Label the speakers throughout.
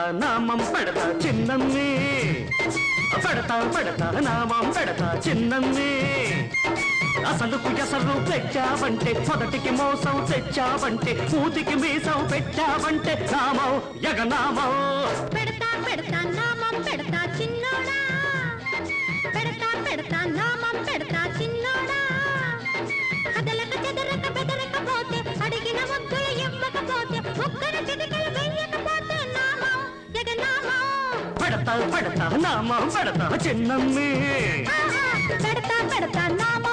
Speaker 1: పెడతా నామం పెడతా చిన్నమ్మి. పెడతా పెడతా నామం పెడతా చిన్నమ్మి. అసలు ఎసరు తెచ్చావంటే మొదటికి మోసం తెచ్చావంటే మూతికి మీసం పెట్టావంటే నామం యగనామం
Speaker 2: పెడతా నామం పెడతా
Speaker 1: చిన్నమ్మి.
Speaker 2: పెడతా పెడతా నామం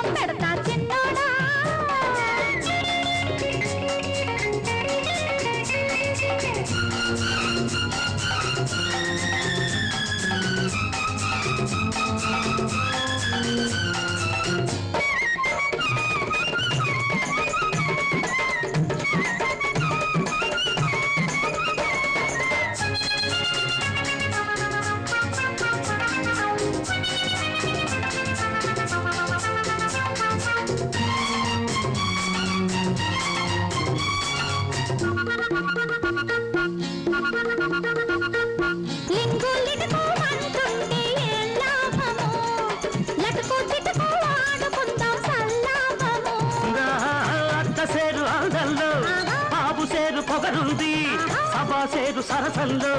Speaker 1: సరసంలో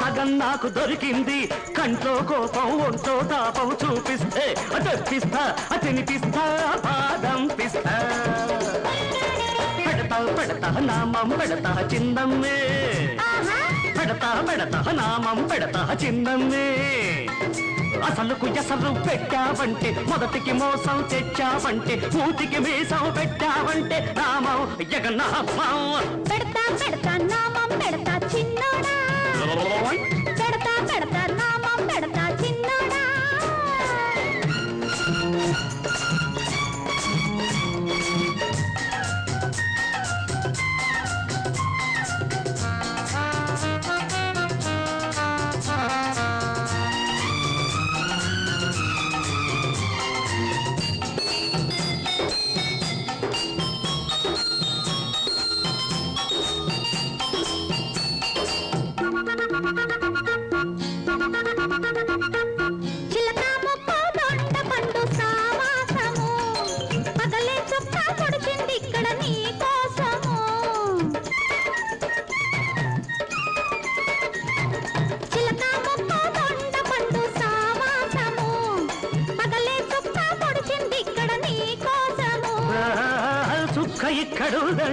Speaker 1: సగం నాకు దొరికింది. కంట్లో కోపం ఒంట్లో తాపం చూపిస్తే తెప్పిస్తా తినిపిస్తా బాదం పిస్తా. పెడతా పెడతా నామం పెడతా
Speaker 2: ఆహా.
Speaker 1: పెడతా పెడతా నామం పెడతా చిన్నమ్మే. అసలుకు ఎసరు పెట్టావంటే మొదటికి మోసం తెచ్చావంటే మూతికి మీసం పెట్టావంటే నామం జగన్నామం
Speaker 2: పెడతా పెడతా నామం.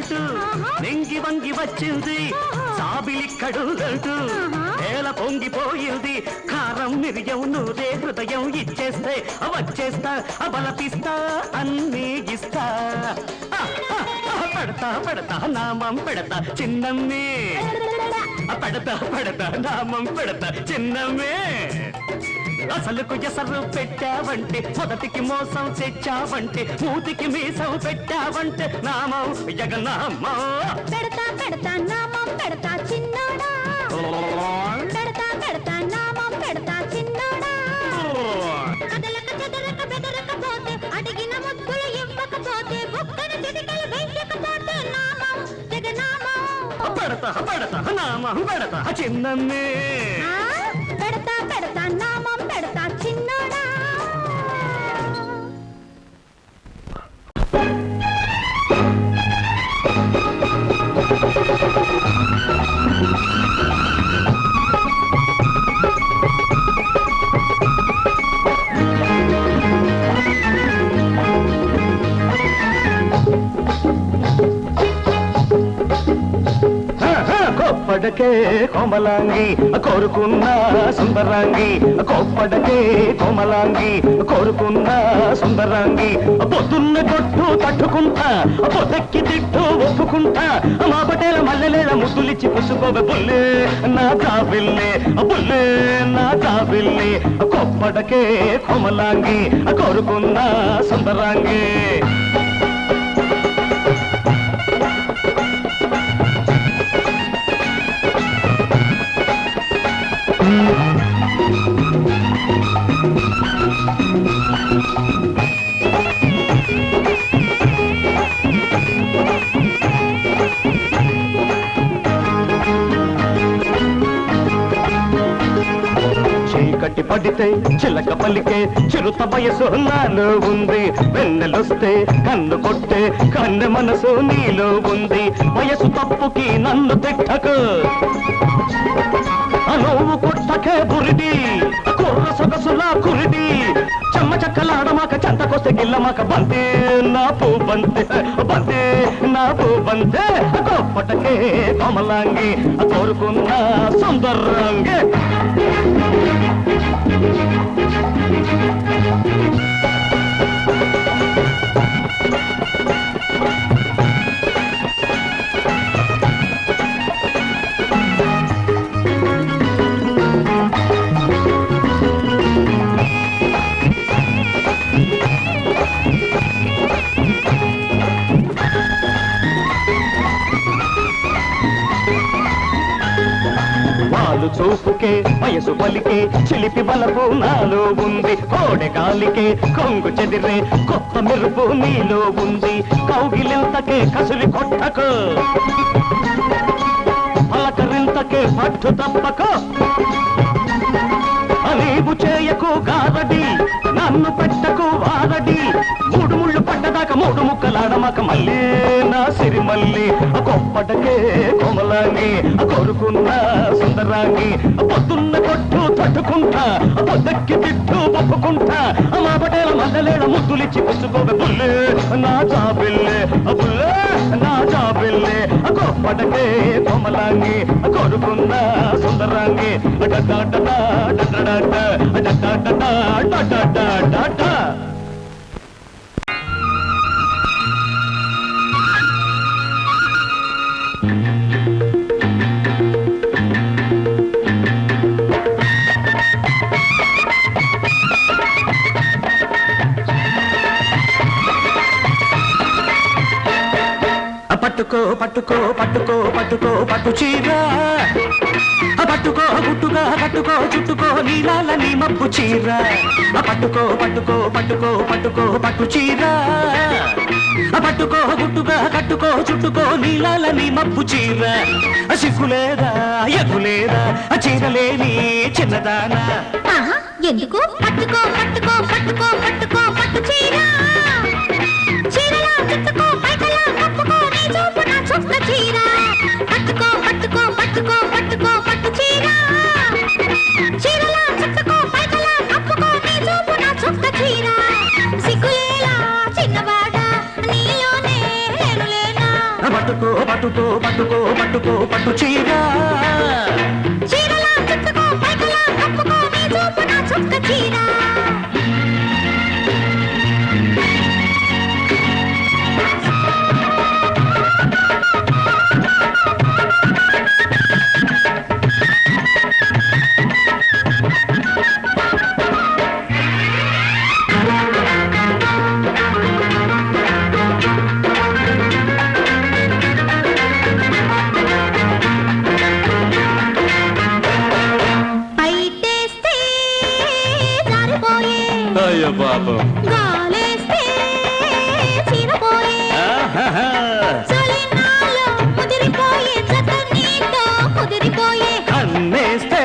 Speaker 1: ఇక్కడుందంటూ నింగి వంగి వచ్చింది సాబిలిక్కడుందంటూ నేల పొంగిపోయింది కారం మిరియం నూరే హృదయం ఇచ్చేస్తే వచ్చేస్తా బలపిస్తా అన్నీ ఇస్తా. పడతా పడతా నామం పెడతా చిన్నమ్మే. పడతా పడతా నామం పెడతా చిన్నమ్మే. అసలుకు ఎసరు పెట్టావంటే మొదటికి మోసం తెచ్చావంటే మూతికి మీసం పెట్టావంటే నామం జగన్నామం
Speaker 2: పెడతా పెడతా నామం పెడతా చిన్నోడా. పెడతా పెడతా నామం పెడతా చిన్నోడా. కదలక చెదరక బెదరక పోతే అడిగిన ముద్దులు ఇవ్వకపోతే బుక్కన చిటికలు వెయ్యకపోతే నామం జగనామం
Speaker 1: పెడతా పెడతా నామం పెడతా చిన్నమ్మే. కోప్పడకే కోమలాంగి కోరుకున్న సుందరాంగి కోప్పడకే కోమలాంగి కోరుకున్న సుందరాంగి. పొద్దున్న కొట్టు తట్టుకుంటా పొద్దెక్కి తిట్టు ఒప్పుకుంటా మా పటేల మల్లెలేల ముద్దులిచ్చి పుసుకోవే బుల్లే నా జాబిల్లే బుల్లే నా జాబిల్లే. కొప్పడకే కోమలాంగి కోరుకున్న సుందరాంగి. చీకటి పడితే చిలక పలికే చిరుత వయసు నాలో ఉంది. వెన్నెలొస్తే కన్ను కొట్టే కన్ను మనసు నీలో ఉంది. వయసు తప్పుకి నన్ను తిట్టక. అనువు కొట్టకే బురిడి కుర్ర సొగసులా కురిడి చక్కల ఆడమాక చెంతకొస్తే గిల్లమాక బంతే నా పూ బంతే బంతే నా పూ బంతే. గొప్పటకే కమలాంగి కోరుకున్న సుందరంగి. వయసు పలికే చిలిపి బలపు నాలో ఉంది. కోడె గాలికే కొంగు చెదిరే కొత్త మెరుపు నీలో ఉంది. కౌగిలింతకే కసురి కొట్టకు. పలకరింతకే పట్టు తప్పకు. నీవు చేయకు గారడి నన్ను పెట్టకు వాదడి మూడు ముళ్ళు పడ్డదాకా మూడు ముక్కలాడమాక మళ్ళీ నా సిరి మళ్ళీ. గొప్పటకే కొమలని కొరుకున్న. సుందరాంగి పొద్దున్న కొట్టు తట్టుకుంటా పొద్దక్కి తిట్టు ఒప్పుకుంటా. మా పటేల మల్లలేడ ముద్దులిచ్చి పుచ్చుకోవే బుల్లే నా జాబిల్లే బుల్లే నా జాబిల్లే. గొప్పటకే కొమలాంగి కొడుకున్న సుందరాంగి. డడ్డా పట్టుకో పట్టుకో పట్టుకో పట్టుకో పట్టు చీర. ఆ పట్టుకో గుట్టుగా పట్టుకో చుట్టుకో నీలాల నీ మబ్బు చీర. పట్టుకో పట్టుకో పట్టుకో పట్టుకో పట్టు చీర. ఆ పట్టుకో గుట్టుగా కట్టుకో చుట్టుకో నీలాల నీ మబ్బు చీర. సిగ్గులేదా ఎగులేదా ఆ చీరలేని చిన్నదానా?
Speaker 2: ఎందుకు? పట్టుకో పట్టుకో పట్టుకో పట్టుకో పట్టు చీర. చీరలా చుట్టుకో పట్టుకో పట్టుకో పట్టు చీర. చీరలా చుట్టుకో పైకలా కప్పుకో నీ చూపు నా చుక్క చీర. సిగ్గులేలా చిన్నవాడా నీలోనే నేను లేనా
Speaker 1: ఆ పట్టుకో పట్టుకో పట్టుకో పట్టుకో పట్టు చీర.
Speaker 2: చీరలా చుట్టుకో పైకలా కప్పుకో నీ చూపు నా చుక్క చీర.
Speaker 1: అయ్యో పాపం. కన్నేస్తే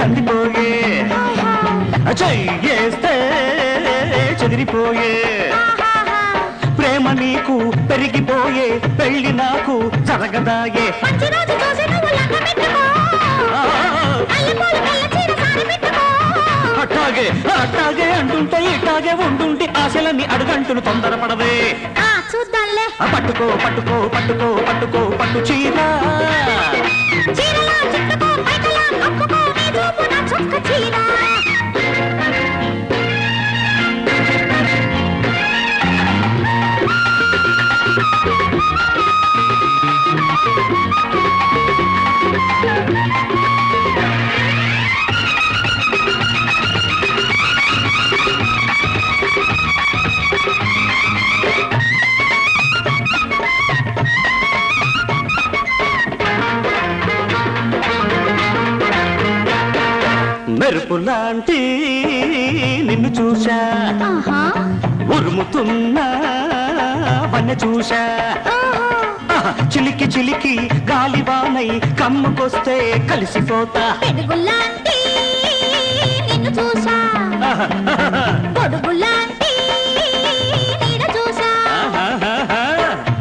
Speaker 1: కందిపోయే. చెయ్యేస్తే చెదిరిపోయే. ప్రేమ నీకు పెరిగిపోయే. పెళ్ళి నాకు జరగదాయే. అంటుంటే ఇట్టాగే ఉంటుంటే ఆశలన్నీ అడుగంటులు తొందరపడవే.
Speaker 2: ఆ చూద్దాంలే.
Speaker 1: పట్టుకో పట్టుకో పట్టుకో పట్టుకో పట్టు చీర.
Speaker 2: చీరలా చుట్టుకో పైకలా కప్పుకో నీ చూపు నా చుక్క చీర.
Speaker 1: కమ్ముకొస్తే కలిసిపోతా.
Speaker 2: పెరుగులాంటి నిన్ను చూసా. పొడుగులాంటి నీడ చూసా.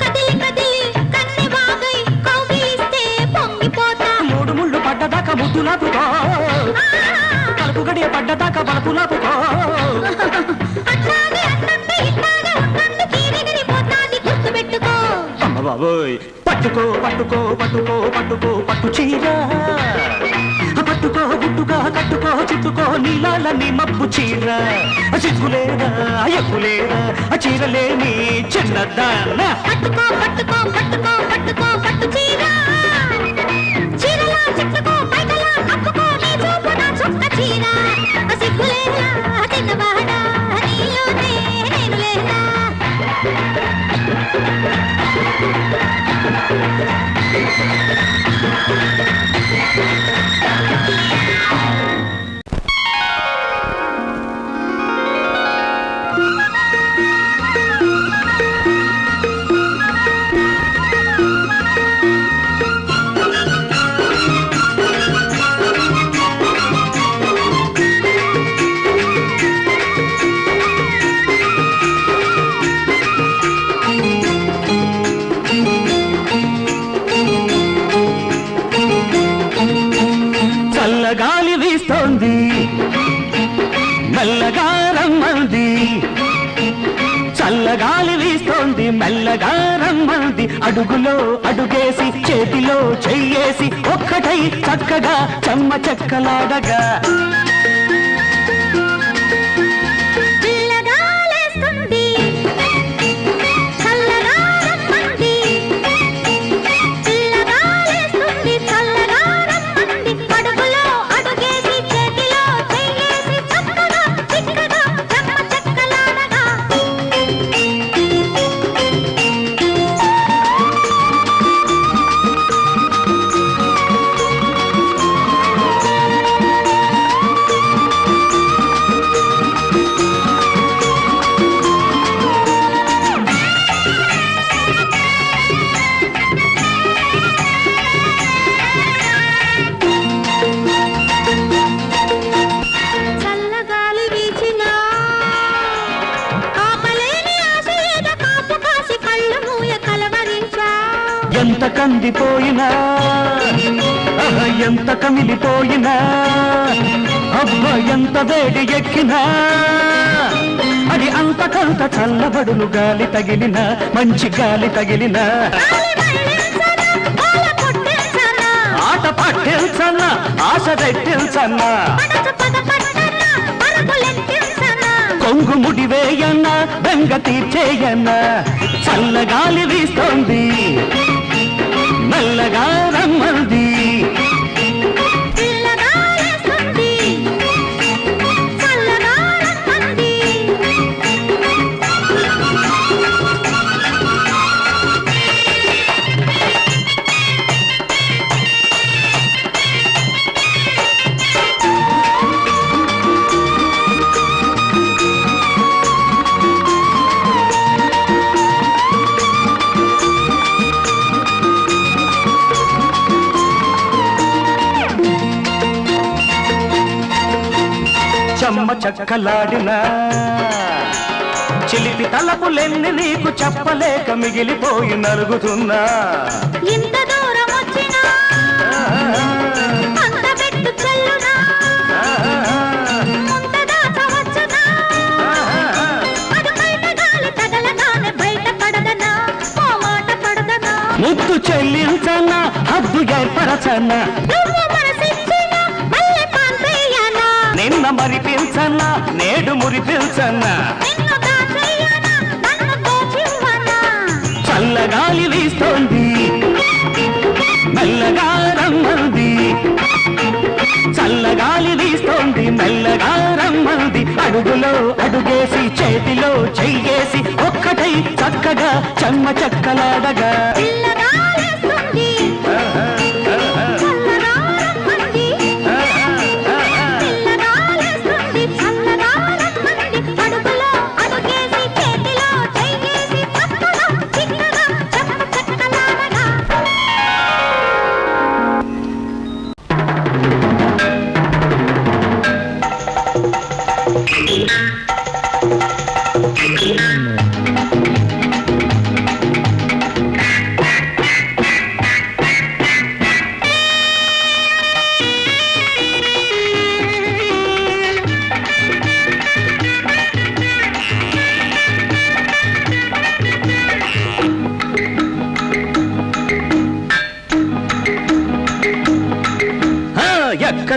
Speaker 2: కదిలి కదిలి కన్నె బాగై కౌగిలిస్తే పొంగిపోతా.
Speaker 1: మూడు ముళ్ళు పడ్డదాకా ముద్దులాపుకో కలుపు గడియ పడ్డదాకా బలపులాపుకో
Speaker 2: అట్లాగే అన్నంత ఇట్లాగే ఉన్నంత తీరెగిరిపోతాది గుర్తుపెట్టుకో.
Speaker 1: అమ్మ బాబోయ్. పట్టుకో పట్టుకో పట్టుకో పట్టుకో పట్టు చీర. పట్టుకో గుట్టుగా కట్టుకో చుట్టుకో నీలాలని మబ్బు చీర. చిక్కులేదా ఎక్కులేదా చీరలేని చిన్నదాన్న
Speaker 2: పట్టుకో పట్టుకో పట్టుకో పట్టుకో పట్టు చీర.
Speaker 1: చల్లగాలి రమ్మంది. చల్లగాలి వీస్తోంది మెల్లగా రమ్మంది. అడుగులో అడుగేసి చేతిలో చెయ్యేసి ఒక్కటై చక్కగా చెమ్మ చెక్కలాడగా. పోయినా అబ్బ ఎంత వేడి ఎక్కినా. అది అంతకంత చల్లబడును గాలి తగిలిన మంచి గాలి తగిలిన. ఆట పట్టించన్న ఆశ రెట్టించన్న కొంగు ముడివేయన్న బెంగ తీర్చేయన్న. చల్లగాలి వీస్తోంది మెల్లగా రమ్మంది చెమ్మ చక్కలాడిన. చిలిపి తలపులెన్ని నీకు చెప్పలేక మిగిలిపోయి నలుగుతున్నా.
Speaker 2: ఇంత దూరం వచ్చినా? అంత పెట్టు చెల్లునా? ముంత
Speaker 1: మరిపించన్న నేడు మురిపించన్న. చల్లగాలి వీస్తోంది. మెల్లగా రమ్మంది. చల్లగాలి వీస్తోంది మెల్లగా రమ్మంది. అడుగులో అడుగేసి చేతిలో చెయ్యేసి ఒక్కటై చక్కగా చెమ్మ చెక్కలాడగా.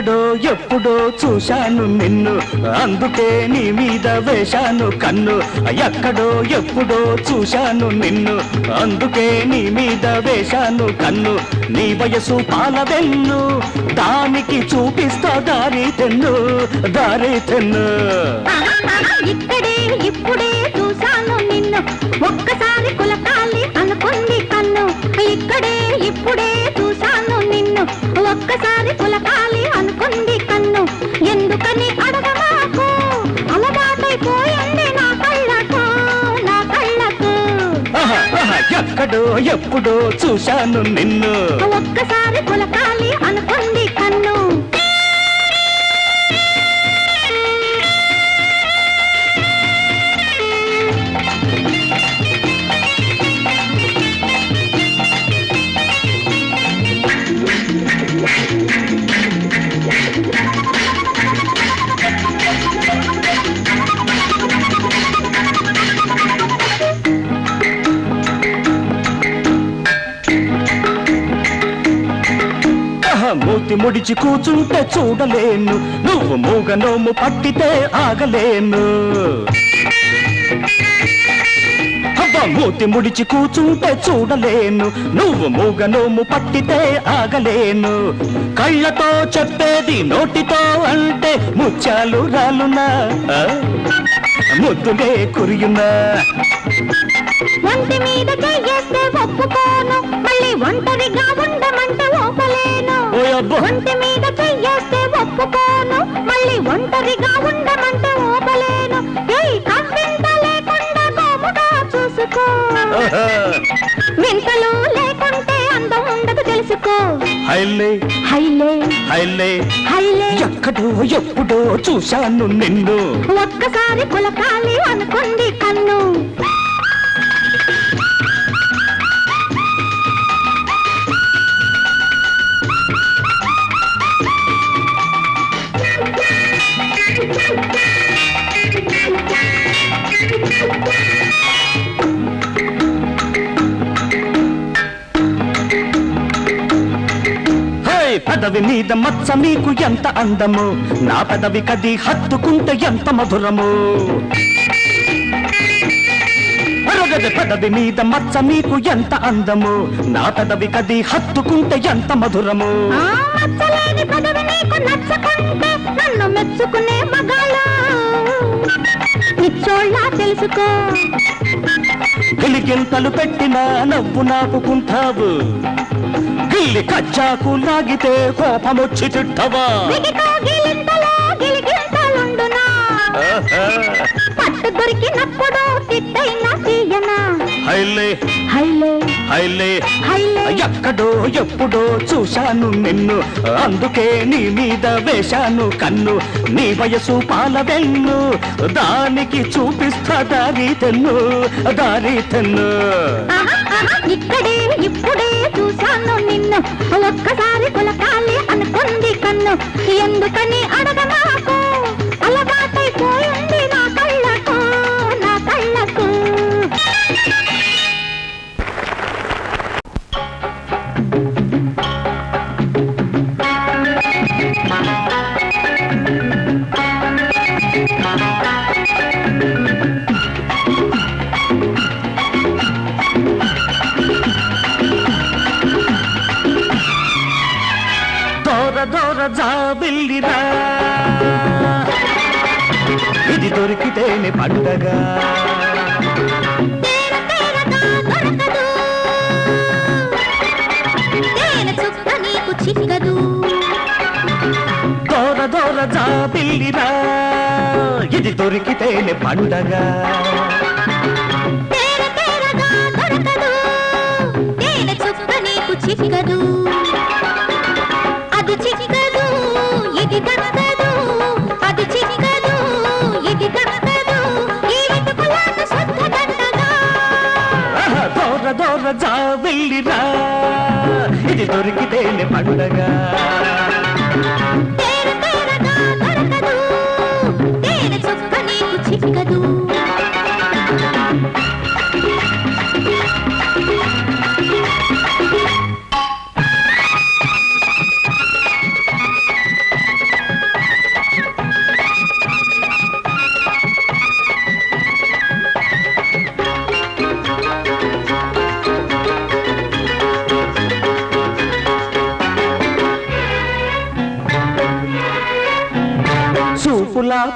Speaker 1: ఎక్కడో ఎప్పుడో చూశాను నిన్ను. అందుకే నీ మీద వేశాను కన్ను. ఎక్కడో ఎప్పుడో చూశాను నిన్ను. అందుకే నీ మీద వేశాను కన్ను. నీ వయసు పాలవెన్ను. దానికి చూపిస్తా దారి తెన్ను. దారి తెన్ను.
Speaker 2: ఇక్కడే ఇప్పుడే చూశాను నిన్ను. ఒక్కసారి కులకాలి అనుకుంది కన్ను. ఇక్కడే ఇప్పుడే చూశాను నిన్ను. ఒక్కసారి కులకాలి
Speaker 1: ఎక్కడో ఎప్పుడో చూశాను నిన్ను.
Speaker 2: ఒక్కసారి కులకాలి అనుకుంది కన్ను.
Speaker 1: మూతి ముడిచి కూచుంటే చూడలేను. నువ్వు మూగ నోము పట్టితే ఆగలేను. అబ్బా మూతి ముడిచి కూచుంటే చూడలేను. నువ్వు మూగ నోము పట్టితే ఆగలేను. కళ్ళతో చెప్పేది నోటితో అంటే ముత్యాలు రాలునా? ఆ? ముద్దులే కురియునా?
Speaker 2: ఒంటి మీద చెయ్యేస్తే ఒప్పుకోను. మళ్ళీ ఒంటరిగా ఉండమంటే ఓపలేను ఒంటి మీద చెయ్యేస్తే ఒప్పుకోను. మళ్ళీ ఒంటరిగా ఉండమంటే ఓపలేను ఏయ్ కవ్వింత లేకుండా గోముగా చూసుకో. వింతలు లేకుంటే అందం ఉండదు తెలుసుకో.
Speaker 1: హైలే.
Speaker 2: హైలే.
Speaker 1: హైలే.
Speaker 2: హైలే.
Speaker 1: ఎక్కడో ఎప్పుడో చూశాను నిన్ను.
Speaker 2: ఒక్కసారి కులకాలి అనుకుంది కన్ను.
Speaker 1: పెదవి మీద మచ్చ నీకు ఎంత అందము? నా పెదవి కది హత్తుకుంటే ఎంత మధురము? అరగద పెదవి మీద మచ్చ నీకు ఎంత అందము? నా పెదవి కది హత్తుకుంటే ఎంత మధురము?
Speaker 2: నన్ను మెచ్చుకునే మగాళ్ళ. నిచ్చోళ్ళ తెలుసుకో.
Speaker 1: గిలిగింతలు పెట్టిన నవ్వు నాపుకుంటావు గిల్లి కచ్చాకు లాగితే కోపమొచ్చి తిట్టవా.
Speaker 2: పట్టు దొరికినప్పుడు తిట్టైనా తీయనా?
Speaker 1: హైలే.
Speaker 2: హైలే.
Speaker 1: హైలే.
Speaker 2: హైలే.
Speaker 1: ఎక్కడో ఎప్పుడో చూశాను నిన్ను. అందుకే నీ మీద వేశాను కన్ను. నీ వయసు పాల వెన్ను దానికి చూపిస్తా దారి తెన్ను. దారి తెన్ను.
Speaker 2: ఇక్కడే ఇప్పుడే చూశాను నిన్ను. ఒక్కసారి కులకాలి అనుకుంది కన్ను. ఎందుకని
Speaker 1: అడ జాబిల్లిరా ఇది దొరికితేనే పండగ.
Speaker 2: చిక్కదు. అది చిక్కదు ఇది దక్కదు అది చిక్కదు ఇది దక్కదు
Speaker 1: దూర జాబిల్లిరా ఇది దొరికితేనే పండగ.
Speaker 2: నీకు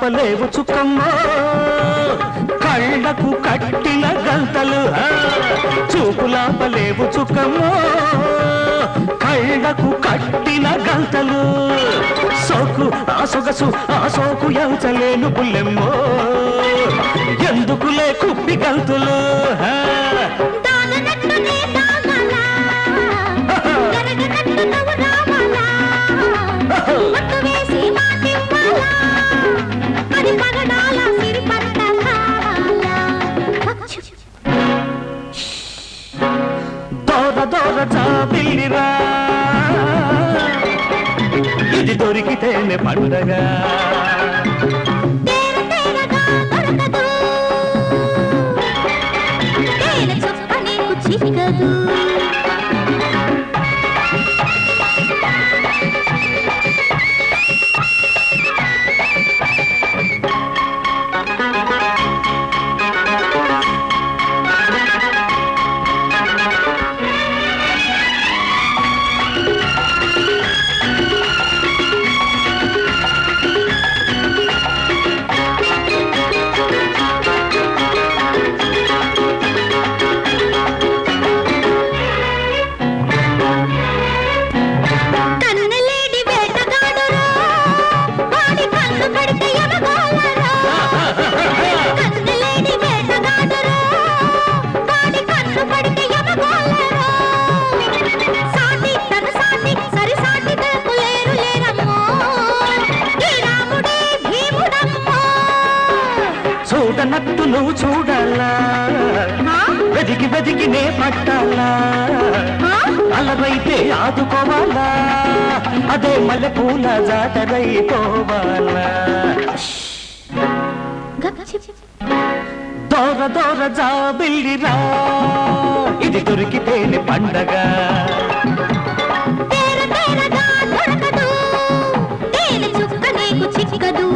Speaker 1: చెప్పలేవు చుక్కమ్మ. కళ్ళకు కట్టిన గంతలు. చూపులాపలేవు చుక్కమ్మ. కళ్ళకు కట్టిన గంతలు. సోకు ఆ సొగసు ఆ సోకు ఎంచలేను పుల్లెమ్మో ఎందుకులే కుప్పి గంతులు பாடுவதகா మల్లెపూల జాతరైపోవాలా దోర దోర జాబిల్లిరా. ఇది దొరికితేనే పండగ.
Speaker 2: చిక్కదు.